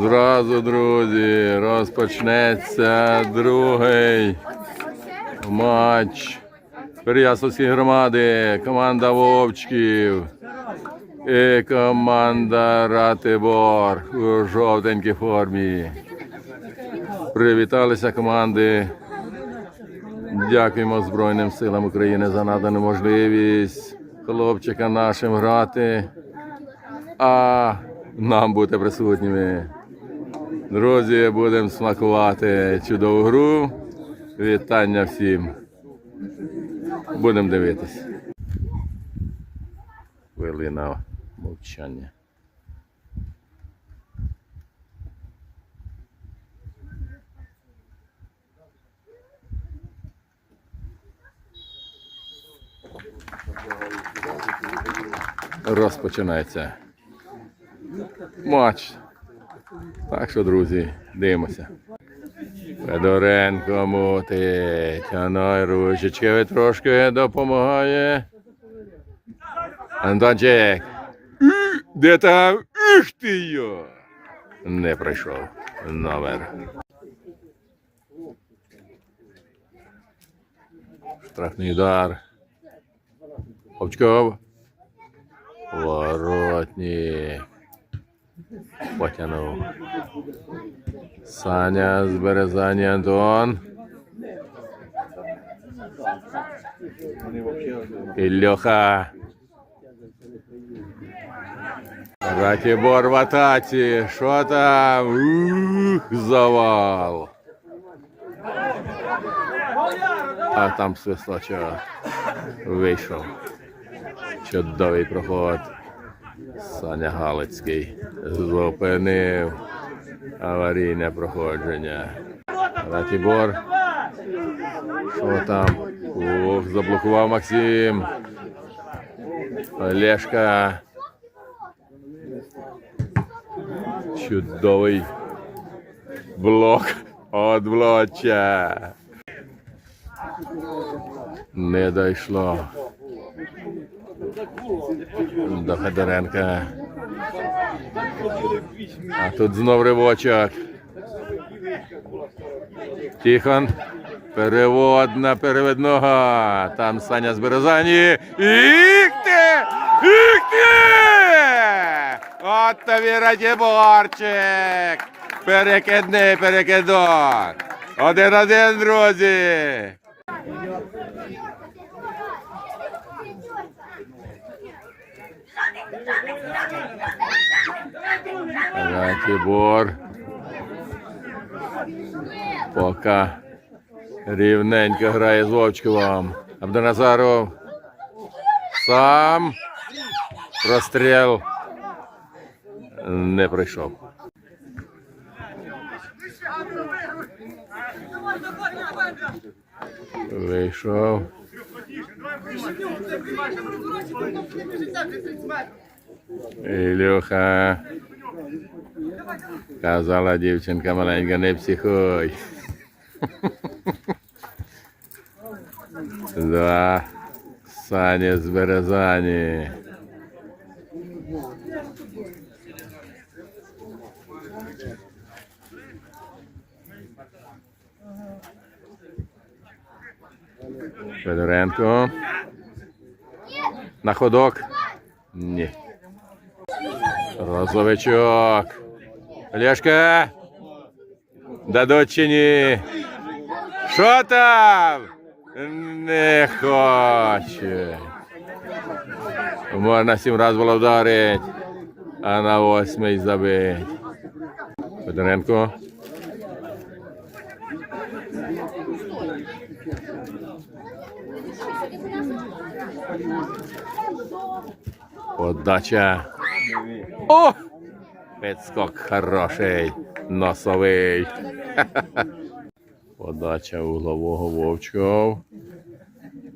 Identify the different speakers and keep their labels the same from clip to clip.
Speaker 1: Зразу, друзі, розпочнеться другий матч Переяславської громади. Команда Вовчків і команда Ратибор у жовтенькій формі. Привіталися команди. Дякуємо Збройним силам України за надану можливість хлопчикам нашим грати, а нам бути присутніми. Друзі, будемо смакувати чудову гру. Вітання всім. Будемо дивитись. Хвилина мовчання. Розпочинається матч. Так що, друзі, дивимося. Федоренко мутить. Ано ручечки трошки допомагає. Антончик. Де там? Ух ти йо! Не прийшов. Номер. Штрафний удар. Овчков. Воротні. Потягнув. Саня з Березані Антон. Ілльоха. Ратібор в атаці. Що там? Ух, завал. А там свисточок вийшов. Чудовий проход. Саня Галицький зупинив аварійне проходження. Ратібор. Що там? Ох, заблокував Максим. Олешка. Чудовий блок от блоча. Не дійшло. До Федоренка. А тут знов ривочок. Тихон. Перевод на переведного. Там Саня з Березані. Іх ти! От тобі Радіборчик! Перекидний перекидок. Один-один, друзі. Ратібор. Поки рівненько грає з Вовчковим. Абдоназаров. Сам. Розстріл. Не прийшов. Вийшов. Ілюха. Казала дівчинка маленька, не психуй. Два. Саня з Березані. Федоренко. На ходок. Ні. Розовичок. Олешка. Дадуть чи ні? Що там? Не хоче. Можна сім разів було вдарити, а на восьмий забить. Федоренко. Подача. О! Підскок хороший, носовий. Подача углового вовчков.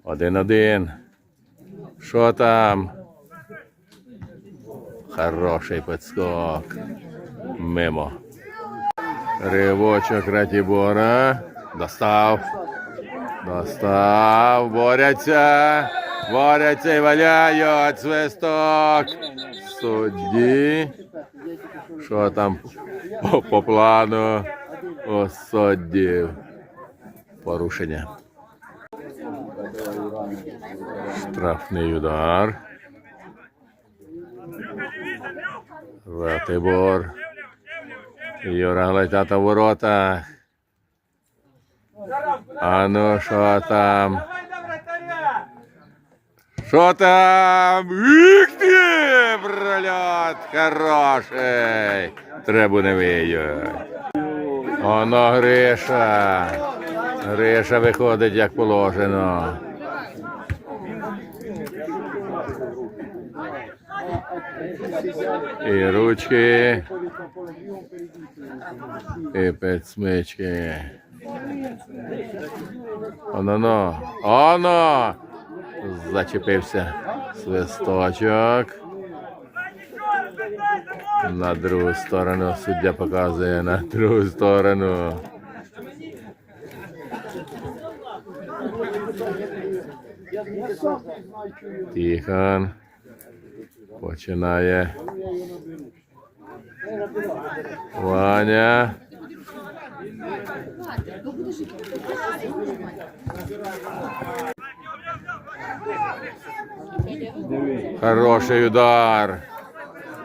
Speaker 1: Один-один. Що там? Хороший підскок. Мимо. Ривочок Ратібора. Достав. Достав. Борються. Борються і валяють. Свисток. Судді. Що там по, по плану у суддів? Порушення. Штрафний удар. Ратибор. Юра летять у воротах. А ну що там?
Speaker 2: Давай на вратаря!
Speaker 1: Що там? Їх ти! Прольот хороший! Треба не виють. Оно Гриша. Гриша виходить як положено. І ручки. І підсмички. Оно-но. Оно! Зачепився свисточок. На другу сторону суддя показує на другу сторону. Тихон починає. Ваня. Хороший удар.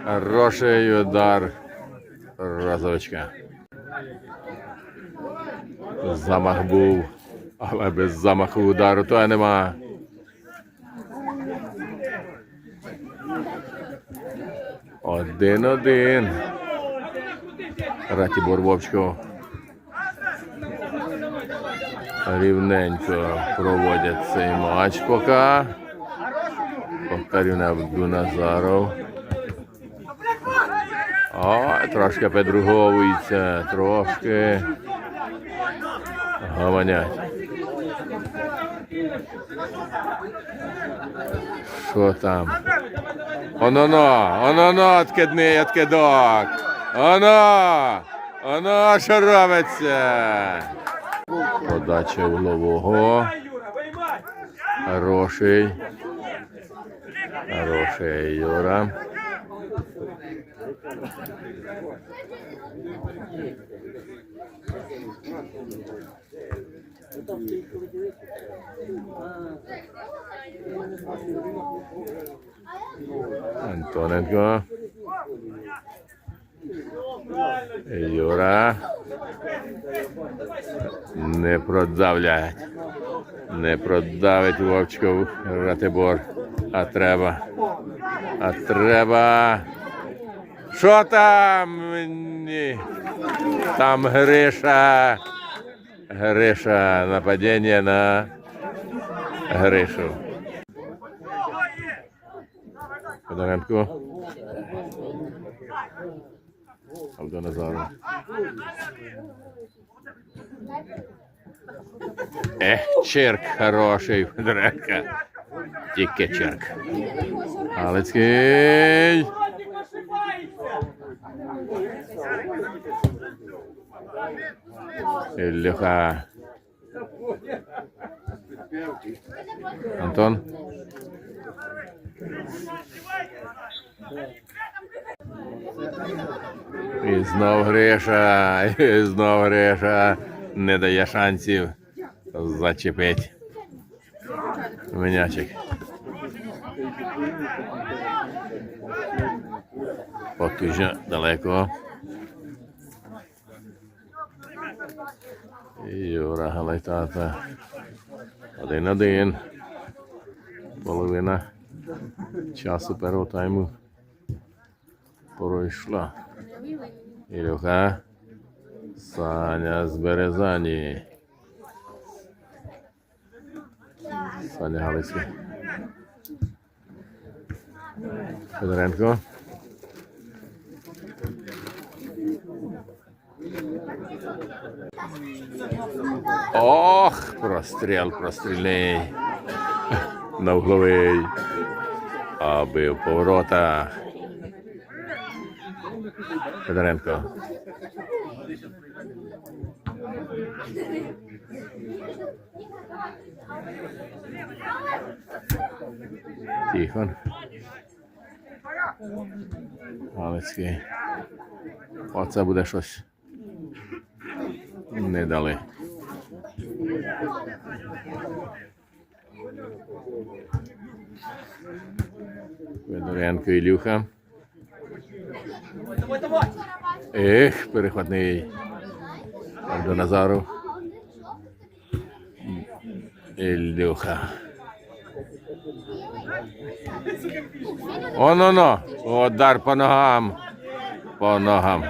Speaker 1: Хороший удар. Розовочка. Замах був, але без замаху удару то нема. Один-один. Ратібор Вовчко. Рівненько проводять цей матч поки. Повторю на Абдуназаров. Ой, трошки підруговується, трошки. Гаманять. Що там? Оно-но, оно-но, откидний откидок. Оно! Оно, що робиться? Подача
Speaker 2: виймай!
Speaker 1: Хороший. Хороший Юра. Антоненко. Юра. Не продавлять. Не продавить Вовчков Ратибор. А треба. А треба. Що там? Там Гриша. Гриша. Нападіння на Гришу. Федоренко. Алдоназаров. Ех, черк хороший, Федоренко. Тільки черк. Галицький. Ілюха. Антон. І знов Гриша, і знов Гриша не дає шансів зачепити. Менячик. Поки що далеко. Юра Галайтата. Один-один. Половина часу першого тайму пройшла. Ілюха. Саня з Березані. Саня Галицький. Федоренко. Ох, простріл, прострільний. На угловий. А бив поворотах. Федоренко. Тихон. Галицький. Оце буде щось. Не дали. Федоренко Ілюха. Ех, перехватний. До Назару. Ілюха. Оно-но. Удар по ногам. По ногам.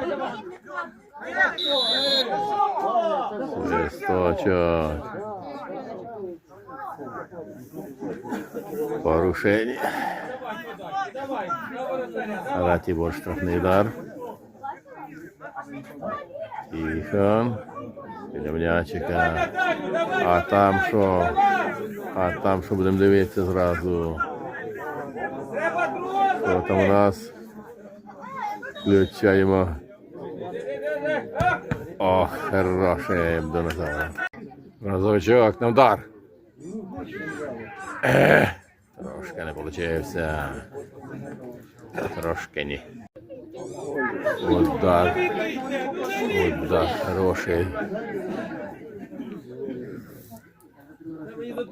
Speaker 2: Давай, давай, давай, давай.
Speaker 1: Листочок. Порушення.
Speaker 2: Давай, на воротаря.
Speaker 1: Ратібор штрафний удар. Тихо. Біля м'ячика.
Speaker 2: Даню, давай.
Speaker 1: А там що? А там що будемо дивитися зразу.
Speaker 2: Треба
Speaker 1: Що
Speaker 2: трохи.
Speaker 1: там у нас? Включаємо. О, хороший до Назара. На удар. Ех, трошки не получився. Трошки ні. Удар. Удар хороший.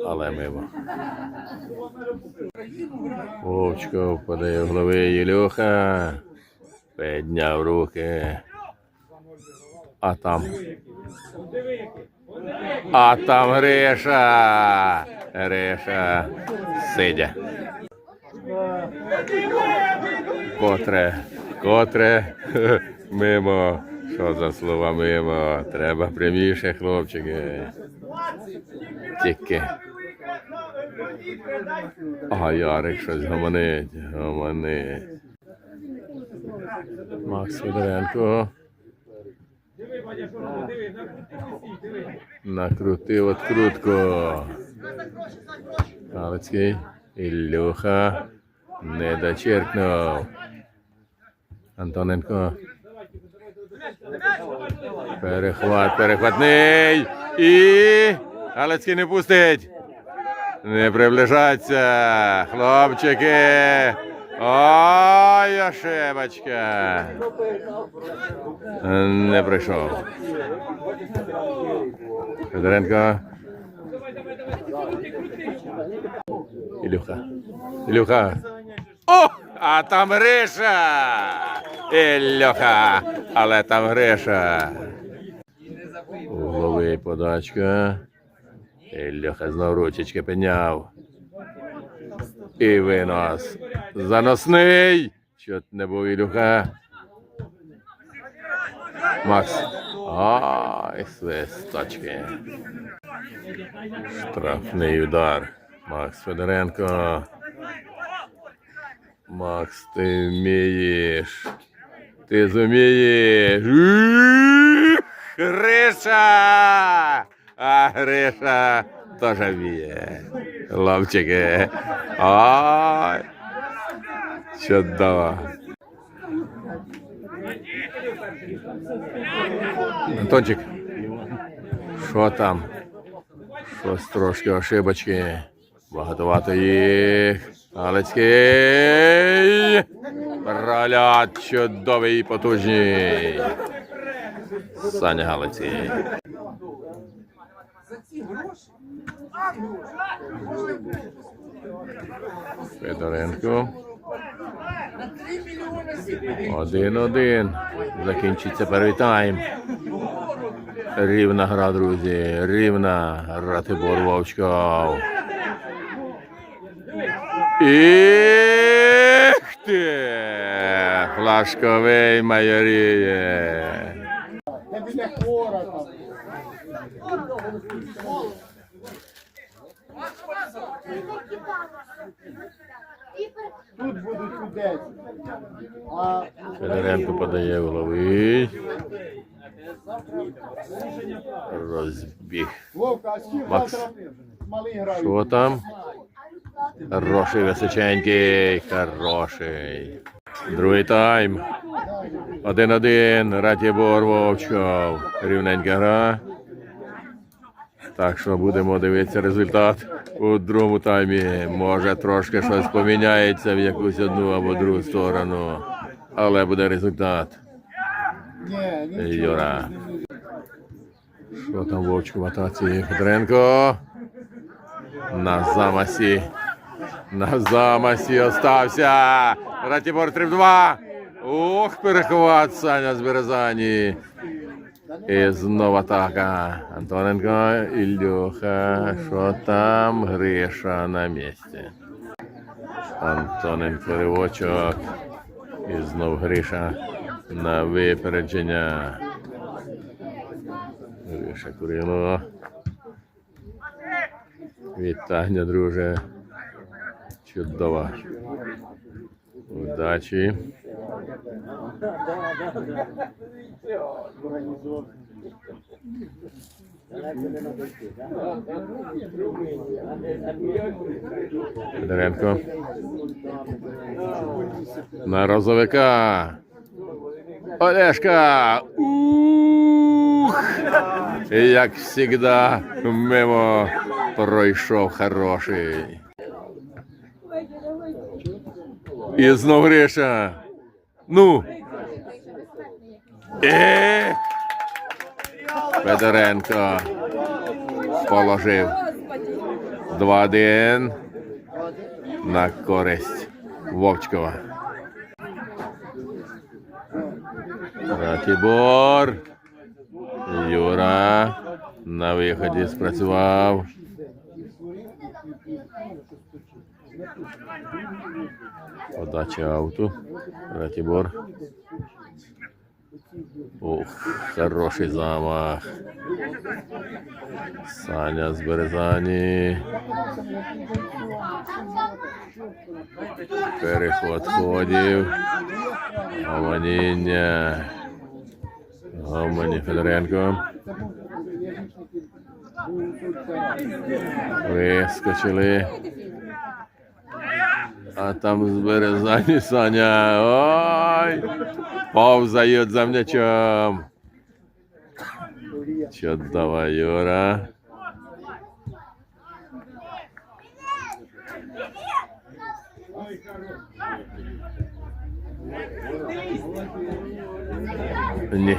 Speaker 1: Але мимо. Вовчко подає в голови Єлюха. Підняв руки. А там. А там Гриша. Гриша сидя. Котре. Котре. Мимо. Що за слова мимо? Треба пряміше, хлопчики. Тільки. А Ярик щось гомонить, гомонить. Макс Федоренко
Speaker 2: Накрути
Speaker 1: накрутив открутку. Галицький. Ілюха не дочеркнув. Антоненко. Перехват, перехватний. І Галицький не пустить. Не приближаться. Хлопчики. Ой, ошибочка. Не прийшов. Федоренко. Ілюха. Ілюха. О! А там Гриша! Ілюха! Але там Гриша. Угловий подачка. Ілюха знов ручечки підняв. І винос. Заносний. Чот не був Ілюха. Макс. Ай, свисточки. Штрафний удар. Макс Федоренко. Макс, ти вмієш. Ти зумієш. Гриша! А Гриша теж вміє. Хлопчики. Ай. Чудово. Антончик. Що там? Щось трошки ошибочки. Багатовато їх. Галицький. Пролят чудовий і потужний. Саня Галицький. Федоренко. Один-один. Закінчиться перший тайм. Рівна гра, друзі. Рівна. Ратибор Вовчков. Іх ти! Флашковий майоріє.
Speaker 3: Тут будуть людей.
Speaker 1: Федоренко подає головий. Розбіг. Макс. Що там? Хороший височенький, хороший. Другий тайм. Один-один. Ратібор Вовчков. Рівненька гра. Так що будемо дивитися результат у другому таймі. Може трошки щось поміняється в якусь одну або другу сторону. Але буде результат. Юра. Що там вовчку в атаці? Федоренко. На замасі. На замасі остався. Ратібор 3-2. Ох, перехват Саня з Березані. І знов атака. Антоненко, Ілюха. Що там? Гриша на місці. Антоненко ривочок. І знов Гриша на випередження. Гриша Курило. Вітання, друже. Чудова. Удачі. Федоренко. На розовика. Олешка. Ух! Як завжди, мимо пройшов хороший. І знов Гриша. Ну. Е! Федоренко положив 2-1 на користь Вовчкова. Ратібор. Юра на виході спрацював. Подача ауту. Ратібор. Ух, хороший замах. Саня з Березані. Переход ходів. Гомоніння. Гомоні Федоренко. Вискочили. А там з Березані Саня. Ой! Повзають за м'ячом. Чудова Юра. Ні.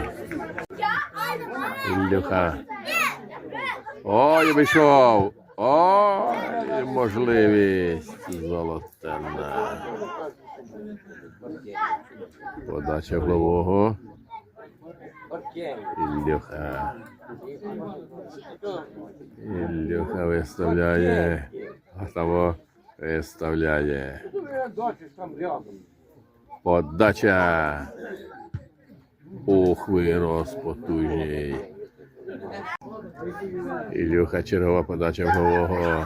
Speaker 1: Ілюха. Ой, вийшов. Ой, можливість золотена. Подача голового. Ілюха. Ілюха виставляє. А того виставляє. Подача. Ух, вирос потужний. Ілюха чергова подача голового.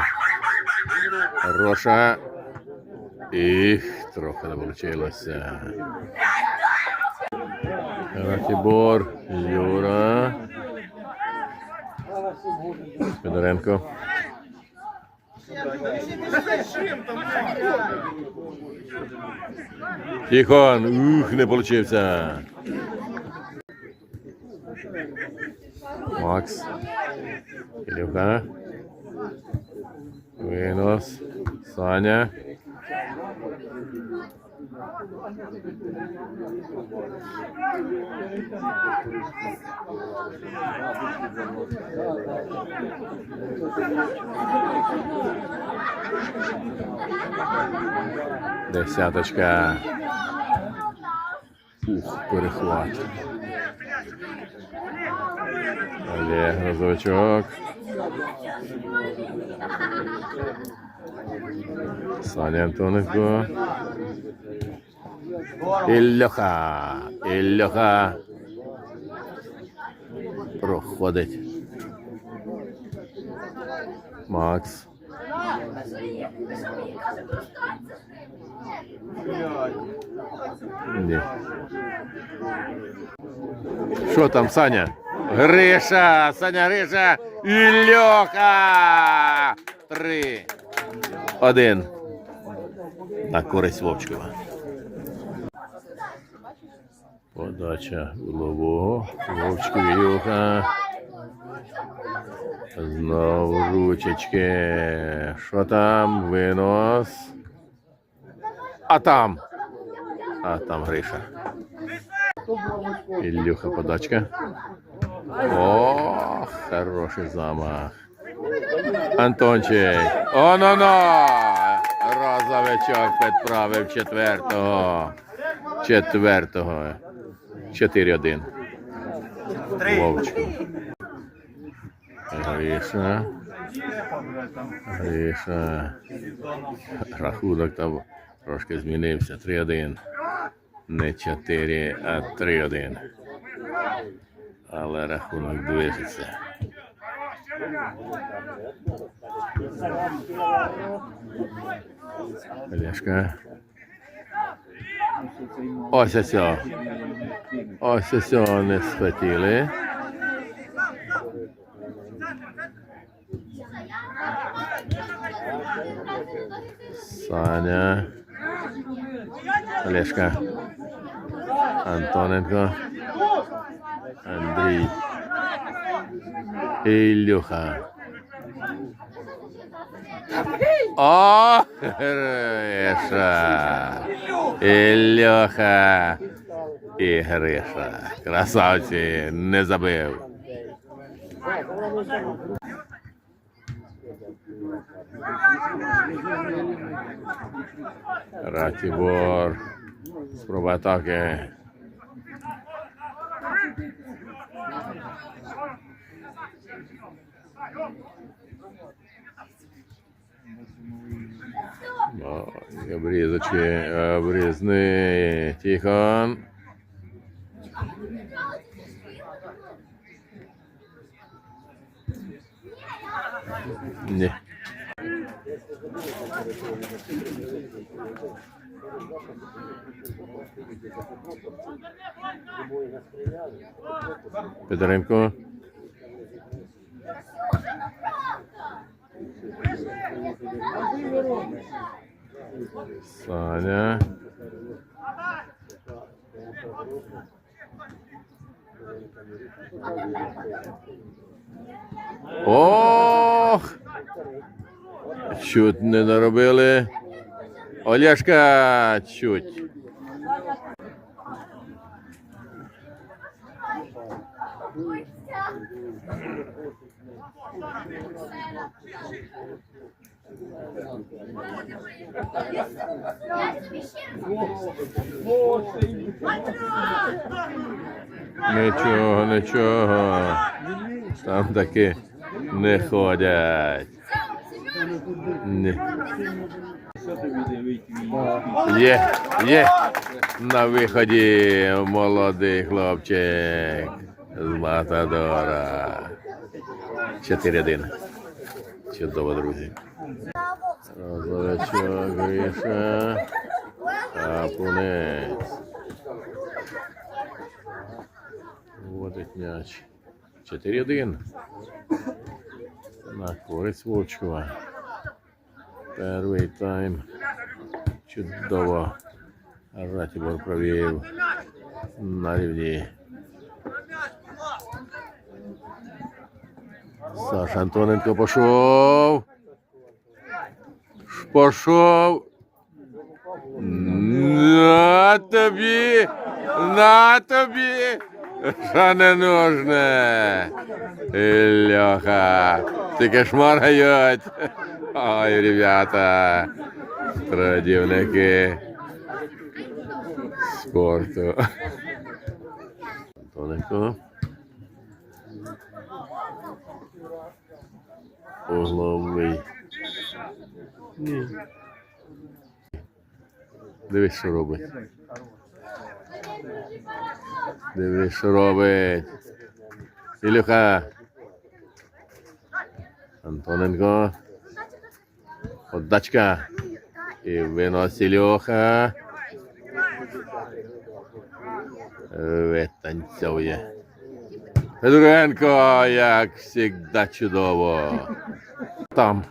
Speaker 1: Хороша. Їх трохи не вийшло. Ратібор, Юра. Федоренко. Тихон, ух, не получився. Макс. Ілюха. Винос. Саня. Десяточка. Ух, перехват. Олег Розовичок. Саня Антоненко. Ілльоха. Ілльоха. Проходить. Макс. Ні. Що там, Саня? Гриша! Саня Гриша! Ілльоха! Три. Один. На користь Вовчкова. Подача голового. Вовчку Ілюха. Знову ручечки. Що там? Винос. А там. А там Гриша. Ілюха подачка. О, хороший замах. Антончик. Оно-но! Розовичок підправив четвертого. Четвертого. 4-1. Вовчик. Гриша. Гриша. Рахунок там трошки змінився. 3-1. Не 4, а 3-1. Але рахунок движеться. Ляшка. Ось ось. Ось ось не схватили. Саня. Олешка. Антоненко. Андрій. Ілюха. О, Гриша. Ілюха. І Гриша. Красавці, не забив. Ратібор. Спроба атаки. Обрізочки, обрізни. Тихон. Ні. Петренко. Саня. Ох! Чуть не наробили. Олешка, чуть. Нічого, нічого. Там таки не ходять. Є, є. На виході молодий хлопчик з Матадора. 4-1. Чудово, друзі. Розовичок, Гриша. Капунець. Водить м'яч. 4-1. На користь Вовчкова. Перший тайм. Чудово. Ратібор провів на рівні. Саша Антоненко пішов. Пішов. На тобі! На тобі! Що не нужне? Ілюха, тільки шмарають. Ой, ребята, трудівники спорту. Антоненко. Угловий. Ні. Дивись, що робить. Дивись, що робить. Ілюха. Антоненко. Подачка. І винос Ілюха. Витанцьовує. Федоренко, як завжди чудово. Там.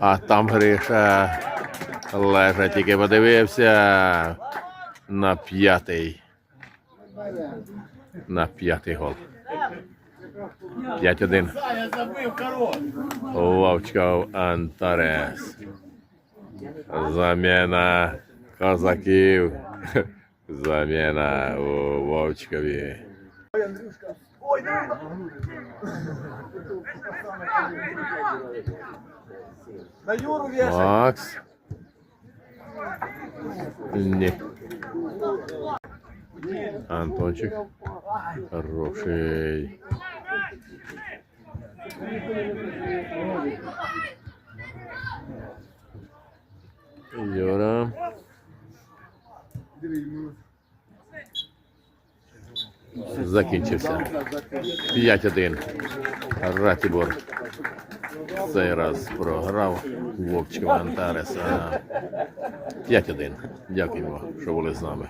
Speaker 1: А там Гриша. Лежа тільки подивився на п'ятий. На п'ятий гол. 5-1.
Speaker 3: Я забив король.
Speaker 1: Вовчков Антарес. Заміна козаків. Заміна у Вовчкові.
Speaker 2: На Юру вешай.
Speaker 1: Макс. Ні. Антончик. Хороший. Юра. Закінчився. 5-1. Ратібор. Цей раз програв Вовчика Антареса. 5-1. Дякуємо, що були з нами.